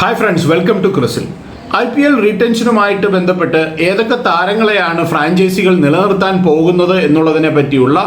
Hi friends welcome to ക്രിസിൽ I P L റീടെൻഷനുമായിട്ട് ബന്ധപ്പെട്ട് ഏതൊക്കെ താരങ്ങളെയാണ് ഫ്രാഞ്ചൈസികൾ നിലനിർത്താൻ പോകുന്നത് എന്നുള്ളതിനെ പറ്റിയുള്ള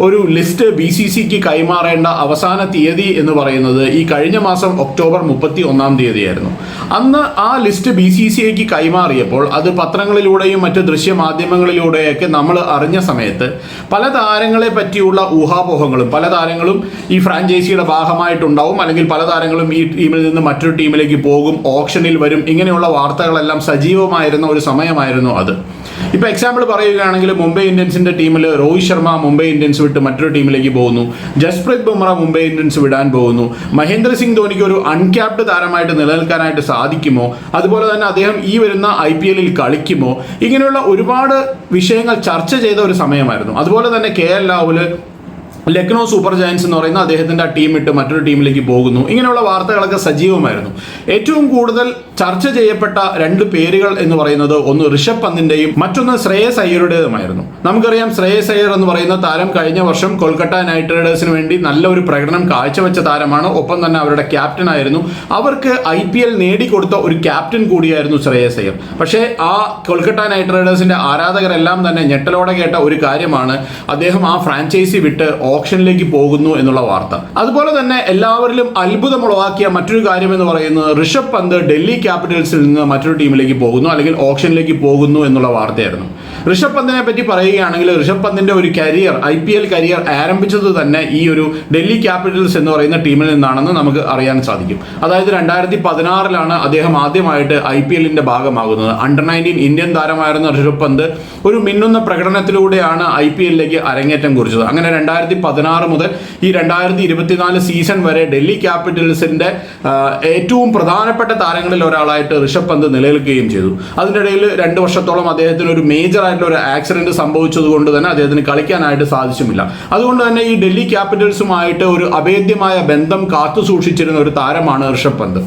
ഒരു ലിസ്റ്റ് ബി സി സിക്ക് കൈമാറേണ്ട അവസാന തീയതി എന്ന് പറയുന്നത് ഈ കഴിഞ്ഞ മാസം ഒക്ടോബർ മുപ്പത്തി ഒന്നാം തീയതിയായിരുന്നു. അന്ന് ആ ലിസ്റ്റ് ബി സി സി ഐക്ക് കൈമാറിയപ്പോൾ അത് പത്രങ്ങളിലൂടെയും മറ്റ് ദൃശ്യമാധ്യമങ്ങളിലൂടെയൊക്കെ നമ്മൾ അറിഞ്ഞ സമയത്ത് പല താരങ്ങളെ പറ്റിയുള്ള ഊഹാപോഹങ്ങളും പല താരങ്ങളും ഈ ഫ്രാഞ്ചൈസിയുടെ ഭാഗമായിട്ടുണ്ടാവും അല്ലെങ്കിൽ പല താരങ്ങളും ഈ ടീമിൽ നിന്ന് മറ്റൊരു ടീമിലേക്ക് പോകും ഓപ്ഷനിൽ വരും ഇങ്ങനെയുള്ള വാർത്തകളെല്ലാം സജീവമായിരുന്ന ഒരു സമയമായിരുന്നു അത്. ഇപ്പൊ എക്സാമ്പിൾ പറയുകയാണെങ്കിൽ മുംബൈ ഇന്ത്യൻസിന്റെ ടീമിൽ രോഹിത് ശർമ്മ മുംബൈ ഇന്ത്യൻസ് വിട്ട് മറ്റൊരു ടീമിലേക്ക് പോകുന്നു. ജസ്പ്രീത് ബുംറ മുംബൈ ഇന്ത്യൻസ് വിടാൻ പോകുന്നു. മഹേന്ദ്ര സിംഗ് ധോണിക്ക് ഒരു അൺക്യാപ്ഡ് താരമായിട്ട് നിലനിൽക്കാനായിട്ട് സാധിക്കുമോ? അതുപോലെ തന്നെ അദ്ദേഹം ഈ വരുന്ന ഐ പി എല്ലിൽ കളിക്കുമോ? ഇങ്ങനെയുള്ള ഒരുപാട് വിഷയങ്ങൾ ചർച്ച ചെയ്ത ഒരു സമയമായിരുന്നു. അതുപോലെ തന്നെ K L Rahul Lucknow super giants എന്ന് പറയുന്ന അദ്ദേഹത്തിന്റെ ആ ടീം ഇട്ട് മറ്റൊരു ടീമിലേക്ക് പോകുന്നു. ഇങ്ങനെയുള്ള വാർത്തകളൊക്കെ സജീവമായിരുന്നു. ഏറ്റവും കൂടുതൽ ചർച്ച ചെയ്യപ്പെട്ട രണ്ട് പേരുകൾ എന്ന് പറയുന്നത് ഒന്ന് ഋഷഭ് പന്തിന്റെയും മറ്റൊന്ന് ശ്രേയസ് അയ്യരുടേതുമായിരുന്നു. നമുക്കറിയാം ശ്രേയസ് അയ്യർ എന്ന് പറയുന്ന താരം കഴിഞ്ഞ വർഷം കൊൽക്കത്ത നൈറ്റ് റൈഡേഴ്സിന് വേണ്ടി നല്ല ഒരു പ്രകടനം കാഴ്ചവെച്ച താരമാണ്. ഒപ്പം തന്നെ അവരുടെ ക്യാപ്റ്റൻ ആയിരുന്നു. അവർക്ക് ഐ പി എൽ നേടിക്കൊടുത്ത ഒരു ക്യാപ്റ്റൻ കൂടിയായിരുന്നു ശ്രേയസ് അയ്യർ. പക്ഷേ ആ കൊൽക്കത്ത നൈറ്റ് റൈഡേഴ്സിന്റെ ആരാധകരെല്ലാം തന്നെ ഞെട്ടലോടെ കേട്ട ഒരു കാര്യമാണ്. അദ്ദേഹം ആ ഫ്രാഞ്ചൈസി വിട്ട് ഓപ്ഷനിലേക്ക് പോകുന്നു എന്നുള്ള വാർത്ത. അതുപോലെ തന്നെ എല്ലാവരിലും അത്ഭുതമുളവാക്കിയ മറ്റൊരു കാര്യം എന്ന് പറയുന്നത് ഋഷഭ് പന്ത് ഡൽഹി ക്യാപിറ്റൽസിൽ നിന്ന് മറ്റൊരു ടീമിലേക്ക് പോകുന്നു അല്ലെങ്കിൽ ഓപ്ഷനിലേക്ക് പോകുന്നു എന്നുള്ള വാർത്തയായിരുന്നു. ഋഷഭ് പന്തിനെ പറ്റി പറയുകയാണെങ്കിൽ ഋഷഭ് പന്തിന്റെ ഒരു career I P L career ആരംഭിച്ചത് തന്നെ ഈ ഒരു ഡൽഹി ക്യാപിറ്റൽസ് എന്ന് പറയുന്ന ടീമിൽ നിന്നാണെന്ന് നമുക്ക് അറിയാൻ സാധിക്കും. അതായത് രണ്ടായിരത്തി പതിനാറിലാണ് അദ്ദേഹം ആദ്യമായിട്ട് ഐ പി എല്ലിന്റെ ഭാഗമാകുന്നത്. അണ്ടർ നയന്റീൻ ഇന്ത്യൻ താരമായിരുന്ന ഋഷഭ് പന്ത് ഒരു മിന്നുന്ന പ്രകടനത്തിലൂടെയാണ് ഐ പി എല്ലിലേക്ക് അരങ്ങേറ്റം കുറിച്ചത്. അങ്ങനെ രണ്ടായിരത്തി പതിനാറ് മുതൽ ഈ രണ്ടായിരത്തി ഇരുപത്തിനാല് സീസൺ വരെ ഡൽഹി ക്യാപിറ്റൽസിന്റെ ഏറ്റവും പ്രധാനപ്പെട്ട താരങ്ങളിൽ ഒരാളായിട്ട് ഋഷഭ് പന്ത് നിലനിൽക്കുകയും ചെയ്തു. അതിനിടയിൽ രണ്ട് വർഷത്തോളം അദ്ദേഹത്തിന് ഒരു മേജർ ആയിട്ടുള്ള ഒരു ആക്സിഡന്റ് സംഭവിച്ചതുകൊണ്ട് തന്നെ അദ്ദേഹത്തിന് കളിക്കാനായിട്ട് സാധിച്ചുമില്ല. അതുകൊണ്ട് തന്നെ ഈ ഡൽഹി ക്യാപിറ്റൽസുമായിട്ട് ഒരു അഭേദ്യമായ ബന്ധം കാത്തു സൂക്ഷിച്ചിരുന്ന ഒരു താരമാണ് ഋഷഭ് പന്ത്.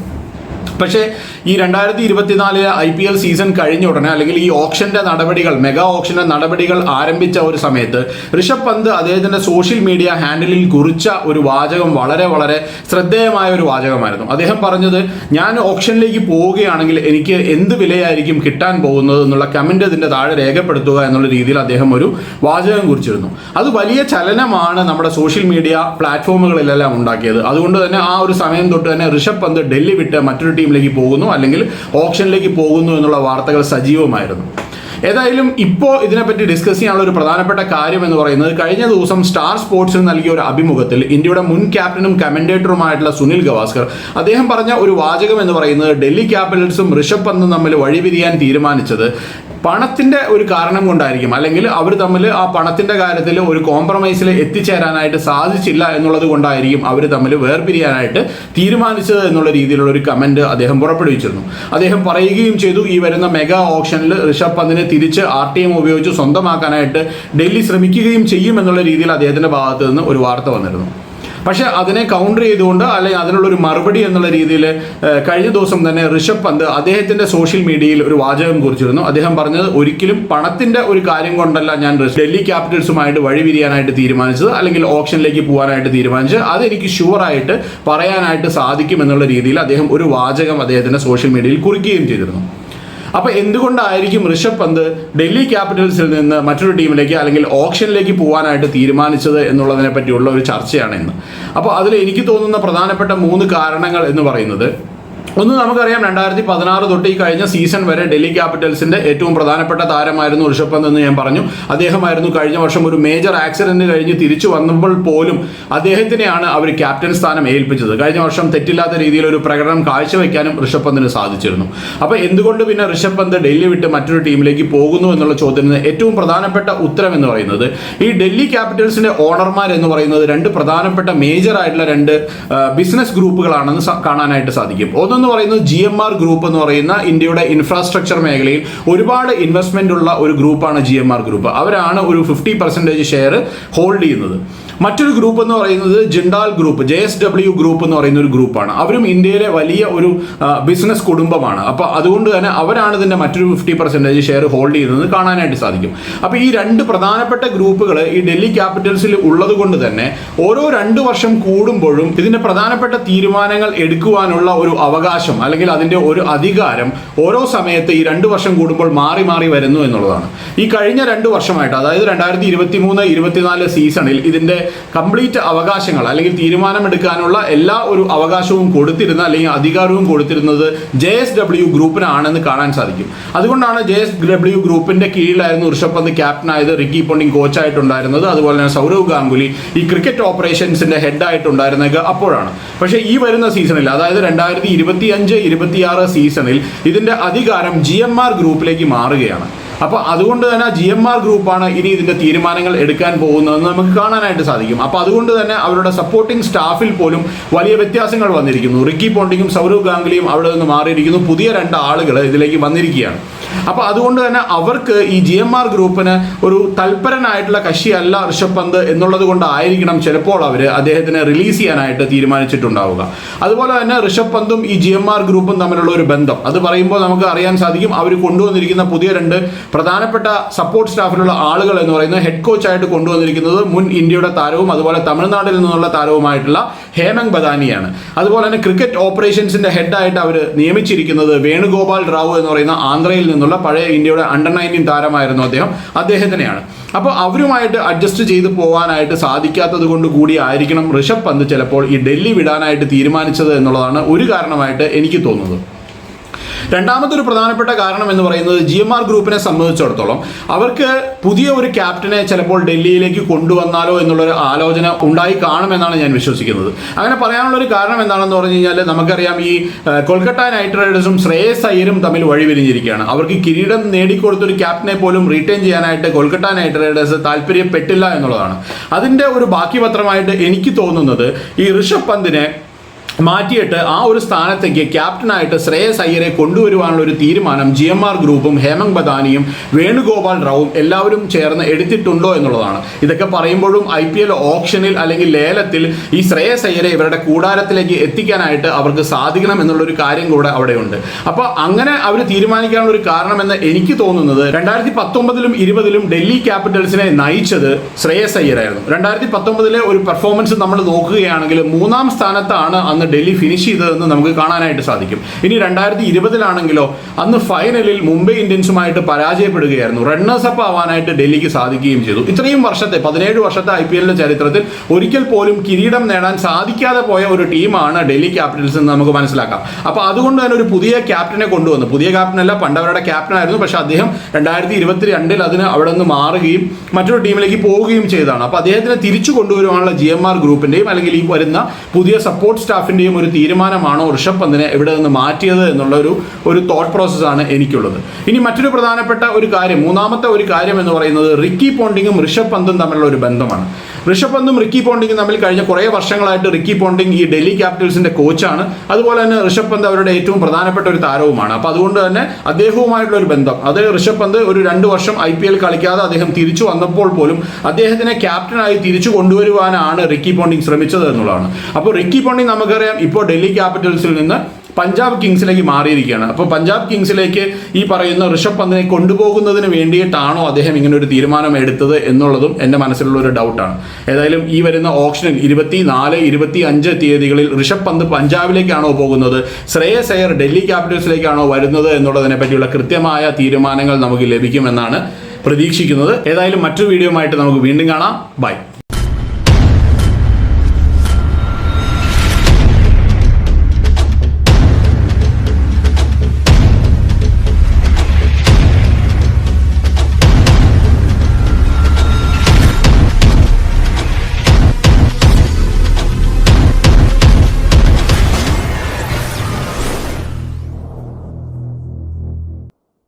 പക്ഷേ ഈ രണ്ടായിരത്തി ഇരുപത്തിനാല് ഐ പി എൽ സീസൺ കഴിഞ്ഞ ഉടനെ അല്ലെങ്കിൽ ഈ ഓപ്ഷന്റെ നടപടികൾ മെഗാ ഓപ്ഷന്റെ നടപടികൾ ആരംഭിച്ച ഒരു സമയത്ത് ഋഷഭ് പന്ത് അദ്ദേഹത്തിന്റെ സോഷ്യൽ മീഡിയ ഹാൻഡിലിൽ കുറിച്ച ഒരു വാചകം വളരെ വളരെ ശ്രദ്ധേയമായ ഒരു വാചകമായിരുന്നു. അദ്ദേഹം പറഞ്ഞത് ഞാൻ ഓപ്ഷനിലേക്ക് പോവുകയാണെങ്കിൽ എനിക്ക് എന്ത് വിലയായിരിക്കും കിട്ടാൻ പോകുന്നത് എന്നുള്ള കമന്റ് ഇതിന്റെ താഴെ രേഖപ്പെടുത്തുക എന്നുള്ള രീതിയിൽ അദ്ദേഹം ഒരു വാചകം കുറിച്ചിരുന്നു. അത് വലിയ ചലനമാണ് നമ്മുടെ സോഷ്യൽ മീഡിയ പ്ലാറ്റ്ഫോമുകളിലെല്ലാം ഉണ്ടാക്കിയത്. അതുകൊണ്ട് തന്നെ ആ ഒരു സമയം തൊട്ട് തന്നെ ഋഷഭ് പന്ത് ഡൽഹി വിട്ട് മറ്റൊരു ടീമിലേക്ക് പോകുന്നു അല്ലെങ്കിൽ ഓപ്ഷനിലേക്ക് പോകുന്നു എന്നുള്ള വാർത്തകൾ സജീവമായിരുന്നു. ഏതായാലും ഇപ്പോൾ ഇതിനെപ്പറ്റി ഡിസ്കസ് ചെയ്യാനുള്ള ഒരു പ്രധാനപ്പെട്ട കാര്യം എന്ന് പറയുന്നത് കഴിഞ്ഞ ദിവസം സ്റ്റാർ സ്പോർട്സിന് നൽകിയ ഒരു അഭിമുഖത്തിൽ ഇന്ത്യയുടെ മുൻ ക്യാപ്റ്റനും കമന്റേറ്ററുമായിട്ടുള്ള സുനിൽ ഗവാസ്കർ അദ്ദേഹം പറഞ്ഞ ഒരു വാചകം എന്ന് പറയുന്നത് ഡൽഹി ക്യാപിറ്റൽസും ഋഷഭ് പന്തും തമ്മിൽ വഴിപിരിയാൻ തീരുമാനിച്ചത് പണത്തിന്റെ ഒരു കാരണം കൊണ്ടായിരിക്കും. അല്ലെങ്കിൽ അവർ തമ്മിൽ ആ പണത്തിന്റെ കാര്യത്തിൽ ഒരു കോംപ്രമൈസിൽ എത്തിച്ചേരാനായിട്ട് സാധിച്ചില്ല എന്നുള്ളത് കൊണ്ടായിരിക്കും അവർ തമ്മിൽ വേർപിരിയാനായിട്ട് തീരുമാനിച്ചത് എന്നുള്ള രീതിയിലുള്ള ഒരു കമന്റ് അദ്ദേഹം പുറപ്പെടുവിച്ചിരുന്നു. അദ്ദേഹം പറയുകയും ചെയ്തു ഈ വരുന്ന മെഗാ ഓപ്ഷനിൽ ഋഷഭ് പന്തിനെ തിരിച്ച് ആർ ടി എം ഉപയോഗിച്ച് സ്വന്തമാക്കാനായിട്ട് ഡൽഹി ശ്രമിക്കുകയും ചെയ്യും എന്നുള്ള രീതിയിൽ അദ്ദേഹത്തിന്റെ ഭാഗത്ത് നിന്ന് ഒരു വാർത്ത വന്നിരുന്നു. പക്ഷേ അതിനെ കൗണ്ടർ ചെയ്തുകൊണ്ട് അല്ലെങ്കിൽ അതിനുള്ള ഒരു മറുപടി എന്നുള്ള രീതിയിൽ കഴിഞ്ഞ ദിവസം തന്നെ ഋഷഭ് പന്ത് അദ്ദേഹത്തിന്റെ സോഷ്യൽ മീഡിയയിൽ ഒരു വാചകം കുറിച്ചിരുന്നു. അദ്ദേഹം പറഞ്ഞത് ഒരിക്കലും പണത്തിന്റെ ഒരു കാര്യം കൊണ്ടല്ല ഞാൻ ഡൽഹി ക്യാപിറ്റൽസുമായിട്ട് വഴിപിരിയാനായിട്ട് തീരുമാനിച്ചത് അല്ലെങ്കിൽ ഓപ്ഷനിലേക്ക് പോകാനായിട്ട് തീരുമാനിച്ചത്. അതെനിക്ക് ഷുവറായിട്ട് പറയാനായിട്ട് സാധിക്കും എന്നുള്ള രീതിയിൽ അദ്ദേഹം ഒരു വാചകം അദ്ദേഹത്തിന്റെ സോഷ്യൽ മീഡിയയിൽ കുറിക്കുകയും ചെയ്തിരുന്നു. അപ്പൊ എന്തുകൊണ്ടായിരിക്കും ഋഷഭ് പന്ത് ഡൽഹി ക്യാപിറ്റൽസിൽ നിന്ന് മറ്റൊരു ടീമിലേക്ക് അല്ലെങ്കിൽ ഓപ്ഷനിലേക്ക് പോകാനായിട്ട് തീരുമാനിച്ചത് എന്നുള്ളതിനെ പറ്റിയുള്ള ഒരു ചർച്ചയാണ് ഇന്ന്. അപ്പോൾ അതിൽ എനിക്ക് തോന്നുന്ന പ്രധാനപ്പെട്ട മൂന്ന് കാരണങ്ങൾ എന്ന് പറയുന്നത് ഒന്ന് നമുക്കറിയാം രണ്ടായിരത്തി പതിനാറ് തൊട്ട് ഈ കഴിഞ്ഞ സീസൺ വരെ ഡൽഹി ക്യാപിറ്റൽസിന്റെ ഏറ്റവും പ്രധാനപ്പെട്ട താരമായിരുന്നു ഋഷഭ് പന്ത് എന്ന് ഞാൻ പറഞ്ഞു. അദ്ദേഹമായിരുന്നു കഴിഞ്ഞ വർഷം ഒരു മേജർ ആക്സിഡന്റ് കഴിഞ്ഞ് തിരിച്ചു വന്നപ്പോൾ പോലും അദ്ദേഹത്തിനെയാണ് അവർ ക്യാപ്റ്റൻ സ്ഥാനം ഏൽപ്പിച്ചത്. കഴിഞ്ഞ വർഷം തെറ്റില്ലാത്ത രീതിയിൽ ഒരു പ്രകടനം കാഴ്ചവെക്കാനും ഋഷഭ് പന്തിന് സാധിച്ചിരുന്നു. അപ്പോൾ എന്തുകൊണ്ട് പിന്നെ ഋഷഭ് പന്ത് ഡൽഹി വിട്ട് മറ്റൊരു ടീമിലേക്ക് പോകുന്നു എന്നുള്ള ചോദ്യത്തിന് ഏറ്റവും പ്രധാനപ്പെട്ട ഉത്തരം എന്ന് പറയുന്നത് ഈ ഡൽഹി ക്യാപിറ്റൽസിന്റെ ഓണർമാർ എന്ന് പറയുന്നത് രണ്ട് പ്രധാനപ്പെട്ട മേജർ ആയിട്ടുള്ള രണ്ട് ബിസിനസ് ഗ്രൂപ്പുകളാണെന്ന് കാണാനായിട്ട് സാധിക്കും. ഒന്നെന്ന് പറയുന്നത് ജി എം ആർ ഗ്രൂപ്പ് എന്ന് പറയുന്ന ഇന്ത്യയുടെ ഇൻഫ്രാസ്ട്രക്ചർ മേഖലയിൽ ഒരുപാട് ഇൻവെസ്റ്റ്മെന്റ് ഉള്ള ഒരു ഗ്രൂപ്പാണ് ജി എം ആർ ഗ്രൂപ്പ് അവരാണ് ഒരു ഫിഫ്റ്റി പെർസെന്റേജ് ഷെയർ ഹോൾഡ് ചെയ്യുന്നത്. മറ്റൊരു ഗ്രൂപ്പ് എന്ന് പറയുന്നത് Jindal group J S W group എന്ന് പറയുന്ന ഒരു ഗ്രൂപ്പാണ് അവരും ഇന്ത്യയിലെ വലിയ ഒരു ബിസിനസ് കുടുംബമാണ്. അപ്പോൾ അതുകൊണ്ട് തന്നെ അവരാണ് ഇതിന്റെ മറ്റൊരു ഫിഫ്റ്റി പെർസെന്റേജ് ഷെയർ ഹോൾഡ് ചെയ്യുന്നത് കാണാനായിട്ട് സാധിക്കും. അപ്പോൾ ഈ രണ്ട് പ്രധാനപ്പെട്ട ഗ്രൂപ്പുകൾ ഈ ഡൽഹി ക്യാപിറ്റൽസിൽ ഉള്ളത് കൊണ്ട് തന്നെ ഓരോ രണ്ട് വർഷം കൂടുമ്പോഴും ഇതിന്റെ പ്രധാനപ്പെട്ട തീരുമാനങ്ങൾ എടുക്കുവാനുള്ള ഒരു അവകാശം അവകാശം അല്ലെങ്കിൽ അതിന്റെ ഒരു അധികാരം ഓരോ സമയത്ത് ഈ രണ്ട് വർഷം കൂടുമ്പോൾ മാറി മാറി വരുന്നു എന്നുള്ളതാണ്. ഈ കഴിഞ്ഞ രണ്ട് വർഷമായിട്ട് അതായത് രണ്ടായിരത്തി ഇരുപത്തി മൂന്ന് ഇരുപത്തിനാല് സീസണിൽ ഇതിന്റെ കംപ്ലീറ്റ് അവകാശങ്ങൾ അല്ലെങ്കിൽ തീരുമാനമെടുക്കാനുള്ള എല്ലാ ഒരു അവകാശവും കൊടുത്തിരുന്ന അല്ലെങ്കിൽ അധികാരവും കൊടുത്തിരുന്നത് ജെ എസ് ഡബ്ല്യു ഗ്രൂപ്പിനാണെന്ന് കാണാൻ സാധിക്കും. അതുകൊണ്ടാണ് ജെ എസ് ഡബ്ല്യു ഗ്രൂപ്പിന്റെ കീഴിലായിരുന്നു ഋഷഭ് പന്ത് ക്യാപ്റ്റനായത് റിക്കി പോണ്ടിങ് കോച്ചായിട്ടുണ്ടായിരുന്നത് അതുപോലെ തന്നെ സൗരവ് ഗാംഗുലി ഈ ക്രിക്കറ്റ് ഓപ്പറേഷൻസിന്റെ ഹെഡായിട്ടുണ്ടായിരുന്നത് അപ്പോഴാണ്. പക്ഷേ ഈ വരുന്ന സീസണിൽ അതായത് രണ്ടായിരത്തി ഇരുപത്തി അഞ്ച് ഇരുപത്തിയാറ് സീസണിൽ ഇതിന്റെ അധികാരം ജി എം ആർ ഗ്രൂപ്പിലേക്ക് മാറുകയാണ്. അപ്പോൾ അതുകൊണ്ട് തന്നെ ജി എം ആർ ഗ്രൂപ്പാണ് ഇനി ഇതിന്റെ തീരുമാനങ്ങൾ എടുക്കാൻ പോകുന്നതെന്ന് നമുക്ക് കാണാനായിട്ട് സാധിക്കും. അപ്പോൾ അതുകൊണ്ട് തന്നെ അവരുടെ സപ്പോർട്ടിംഗ് സ്റ്റാഫിൽ പോലും വലിയ വ്യത്യാസങ്ങൾ വന്നിരിക്കുന്നു. റിക്കി പോണ്ടിങ്ങും സൗരവ് ഗാംഗുലിയും അവിടെ നിന്ന് മാറിയിരിക്കുന്നു. പുതിയ രണ്ട് ആളുകൾ ഇതിലേക്ക് വന്നിരിക്കുകയാണ്. അപ്പോൾ അതുകൊണ്ട് തന്നെ അവർക്ക് ഈ ജി എം ആർ ഗ്രൂപ്പിന് ഒരു തൽപരനായിട്ടുള്ള കക്ഷിയല്ല ഋഷഭ് പന്ത് എന്നുള്ളത് കൊണ്ടായിരിക്കണം ചിലപ്പോൾ അവർ അദ്ദേഹത്തിനെ റിലീസ് ചെയ്യാനായിട്ട് തീരുമാനിച്ചിട്ടുണ്ടാവുക. അതുപോലെ തന്നെ ഋഷഭ് പന്തും ഈ ജി എം ആർ ഗ്രൂപ്പും തമ്മിലുള്ള ഒരു ബന്ധം. അത് പറയുമ്പോൾ നമുക്ക് അറിയാൻ സാധിക്കും അവർ കൊണ്ടുവന്നിരിക്കുന്ന പുതിയ രണ്ട് പ്രധാനപ്പെട്ട സപ്പോർട്ട് സ്റ്റാഫിലുള്ള ആളുകൾ എന്ന് പറയുന്നത് ഹെഡ് കോച്ചായിട്ട് കൊണ്ടുവന്നിരിക്കുന്നത് മുൻ ഇന്ത്യയുടെ താരവും അതുപോലെ തമിഴ്നാട്ടിൽ നിന്നുള്ള താരവുമായിട്ടുള്ള ഹേമങ് ബദാനിയാണ്. അതുപോലെ തന്നെ ക്രിക്കറ്റ് ഓപ്പറേഷൻസിന്റെ ഹെഡായിട്ട് അവർ നിയമിച്ചിരിക്കുന്നത് വേണുഗോപാൽ റാവു എന്ന് പറയുന്ന ആന്ധ്രയിൽ നിന്നുള്ള പഴയ ഇന്ത്യയുടെ അണ്ടർ നയന്റീൻ താരമായിരുന്നു അദ്ദേഹം. അദ്ദേഹത്തിനെയാണ്. അപ്പോൾ അവരുമായിട്ട് അഡ്ജസ്റ്റ് ചെയ്ത് പോകാനായിട്ട് സാധിക്കാത്തത് കൊണ്ട് കൂടി ആയിരിക്കണം ഋഷഭ് പന്ത് ചിലപ്പോൾ ഈ ഡൽഹി വിടാനായിട്ട് തീരുമാനിച്ചത് എന്നുള്ളതാണ് ഒരു കാരണമായിട്ട് എനിക്ക് തോന്നുന്നത്. രണ്ടാമത്തെ ഒരു പ്രധാനപ്പെട്ട കാരണം എന്ന് പറയുന്നത് ജി എം ആർ ഗ്രൂപ്പിനെ സംബന്ധിച്ചിടത്തോളം അവർക്ക് പുതിയ ഒരു ക്യാപ്റ്റനെ ചിലപ്പോൾ ഡൽഹിയിലേക്ക് കൊണ്ടുവന്നാലോ എന്നുള്ളൊരു ആലോചന ഉണ്ടായി കാണുമെന്നാണ് ഞാൻ വിശ്വസിക്കുന്നത്. അങ്ങനെ പറയാനുള്ള ഒരു കാരണം എന്താണെന്ന് പറഞ്ഞു കഴിഞ്ഞാൽ നമുക്കറിയാം ഈ കൊൽക്കത്ത നൈറ്റ് റൈഡേഴ്സും ശ്രേയസ് അയ്യരും തമ്മിൽ വഴിപിരിഞ്ഞിരിക്കുകയാണ്. അവർക്ക് കിരീടം നേടിക്കൊടുത്തൊരു ക്യാപ്റ്റനെ പോലും റീറ്റെയിൻ ചെയ്യാനായിട്ട് കൊൽക്കത്ത നൈറ്റ് റൈഡേഴ്സ് താല്പര്യപ്പെട്ടില്ല എന്നുള്ളതാണ്. അതിന്റെ ഒരു ബാക്കി പത്രമായിട്ട് എനിക്ക് തോന്നുന്നത് ഈ ഋഷഭ് പന്തിനെ മാറ്റിയിട്ട് ആ ഒരു സ്ഥാനത്തേക്ക് ക്യാപ്റ്റനായിട്ട് ശ്രേയസ് അയ്യരെ കൊണ്ടുവരുവാനുള്ള ഒരു തീരുമാനം ജി എം ആർ ഗ്രൂപ്പും ഹേമങ് ബദാനിയും വേണുഗോപാൽ റാവും എല്ലാവരും ചേർന്ന് എടുത്തിട്ടുണ്ടോ എന്നുള്ളതാണ്. ഇതൊക്കെ പറയുമ്പോഴും ഐ പി എൽ ഓപ്ഷനിൽ അല്ലെങ്കിൽ ലേലത്തിൽ ഈ ശ്രേയസ് അയ്യരെ ഇവരുടെ കൂടാരത്തിലേക്ക് എത്തിക്കാനായിട്ട് അവർക്ക് സാധിക്കണം എന്നുള്ളൊരു കാര്യം കൂടെ അവിടെയുണ്ട്. അപ്പോൾ അങ്ങനെ അവർ തീരുമാനിക്കാനുള്ള ഒരു കാരണമെന്ന് എനിക്ക് തോന്നുന്നത് രണ്ടായിരത്തി പത്തൊമ്പതിലും ഇരുപതിലും ഡൽഹി ക്യാപിറ്റൽസിനെ നയിച്ചത് ശ്രേയസ് അയ്യരായിരുന്നു. രണ്ടായിരത്തി പത്തൊമ്പതിലെ ഒരു പെർഫോമൻസ് നമ്മൾ നോക്കുകയാണെങ്കിൽ മൂന്നാം സ്ഥാനത്താണ് അന്ന് ഡൽഹി ഫിനിഷ് ചെയ്തതെന്ന് നമുക്ക് കാണാനായിട്ട് സാധിക്കും. ഇനി രണ്ടായിരത്തി ഇരുപതിലാണെങ്കിലോ അന്ന് ഫൈനലിൽ മുംബൈ ഇന്ത്യൻസുമായിട്ട് പരാജയപ്പെടുകയായിരുന്നു. റണ്ണേഴ്സ് അപ്പ് ആവാനായിട്ട് ഡൽഹിക്ക് സാധിക്കുകയും ചെയ്തു. ഇത്രയും വർഷത്തെ പതിനേഴ് വർഷത്തെ ഐ പി എല്ലിന്റെ ചരിത്രത്തിൽ ഒരിക്കൽ പോലും കിരീടം നേടാൻ സാധിക്കാതെ പോയ ഒരു ടീമാണ് ഡൽഹി ക്യാപിറ്റൽസ് എന്ന് നമുക്ക് മനസ്സിലാക്കാം. അപ്പോൾ അതുകൊണ്ട് തന്നെ ഒരു പുതിയ ക്യാപ്റ്റനെ കൊണ്ടുവന്നു. പുതിയ ക്യാപ്റ്റൻ അല്ല പണ്ട് അവരുടെ ക്യാപ്റ്റൻ ആയിരുന്നു. പക്ഷേ അദ്ദേഹം രണ്ടായിരത്തി ഇരുപത്തി രണ്ടിൽ അതിന് അവിടെ നിന്ന് മാറുകയും മറ്റൊരു ടീമിലേക്ക് പോവുകയും ചെയ്തതാണ്. അപ്പോൾ അദ്ദേഹത്തിനെ തിരിച്ചു കൊണ്ടുവരുവാനുള്ള ജി എം ആർ ഗ്രൂപ്പിന്റെയും അല്ലെങ്കിൽ ഈ വരുന്ന പുതിയ സപ്പോർട്ട് സ്റ്റാഫിന്റെയും ഒരു തീരുമാനമാണോ ഋഷഭ് പന്തിനെ ഇവിടെ നിന്ന് മാറ്റിയത് എന്നുള്ള ഒരു ഒരു തോട്ട് പ്രോസസ്സാണ് എനിക്കുള്ളത്. ഇനി മറ്റൊരു പ്രധാനപ്പെട്ട ഒരു കാര്യം മൂന്നാമത്തെ ഒരു കാര്യം എന്ന് പറയുന്നത് റിക്കി പോണ്ടിങ്ങും ഋഷഭ് പന്തും തമ്മിലുള്ള ഒരു ബന്ധമാണ്. ഋഷഭ് പന്തും റിക്കി പോണ്ടിങ്ങും തമ്മിൽ കഴിഞ്ഞ കുറേ വർഷങ്ങളായിട്ട് റിക്കി പോണ്ടിങ് ഈ ഡൽഹി ക്യാപിറ്റൽസിന്റെ കോച്ചാണ്. അതുപോലെ തന്നെ ഋഷഭ് പന്ത് അവരുടെ ഏറ്റവും പ്രധാനപ്പെട്ട ഒരു താരവുമാണ്. അപ്പോൾ അതുകൊണ്ട് തന്നെ അദ്ദേഹവുമായിട്ടുള്ള ഒരു ബന്ധം. അത് ഋഷഭ് പന്ത് ഒരു രണ്ട് വർഷം ഐ പി എൽ കളിക്കാതെ അദ്ദേഹം തിരിച്ചു വന്നപ്പോൾ പോലും അദ്ദേഹത്തിനെ ക്യാപ്റ്റനായി തിരിച്ചു കൊണ്ടുവരുവാനാണ് റിക്കി പോണ്ടിങ് ശ്രമിച്ചത് എന്നുള്ളതാണ്. അപ്പോൾ റിക്കി പോണ്ടിങ് നമുക്കറിയാം ഇപ്പോൾ ഡൽഹി ക്യാപിറ്റൽസിൽ നിന്ന് പഞ്ചാബ് കിങ്സിലേക്ക് മാറിയിരിക്കുകയാണ്. അപ്പോൾ പഞ്ചാബ് കിങ്സിലേക്ക് ഈ പറയുന്ന ഋഷഭ് പന്തിനെ കൊണ്ടുപോകുന്നതിന് വേണ്ടിയിട്ടാണോ അദ്ദേഹം ഇങ്ങനെ ഒരു തീരുമാനം എടുത്തത് എന്നുള്ളതും എന്റെ മനസ്സിലുള്ള ഒരു ഡൗട്ടാണ്. ഏതായാലും ഈ വരുന്ന ഓപ്ഷനിൽ ഇരുപത്തി നാല് ഇരുപത്തി അഞ്ച് തീയതികളിൽ ഋഷഭ് പന്ത് പഞ്ചാബിലേക്കാണോ പോകുന്നത്? ശ്രേയസ് അയ്യർ ഡൽഹി ക്യാപിറ്റൽസിലേക്കാണോ വരുന്നത് എന്നുള്ളതിനെ പറ്റിയുള്ള കൃത്യമായ തീരുമാനങ്ങൾ നമുക്ക് ലഭിക്കുമെന്നാണ് പ്രതീക്ഷിക്കുന്നത്. ഏതായാലും മറ്റൊരു വീഡിയോ ആയിട്ട് നമുക്ക് വീണ്ടും കാണാം. ബൈ.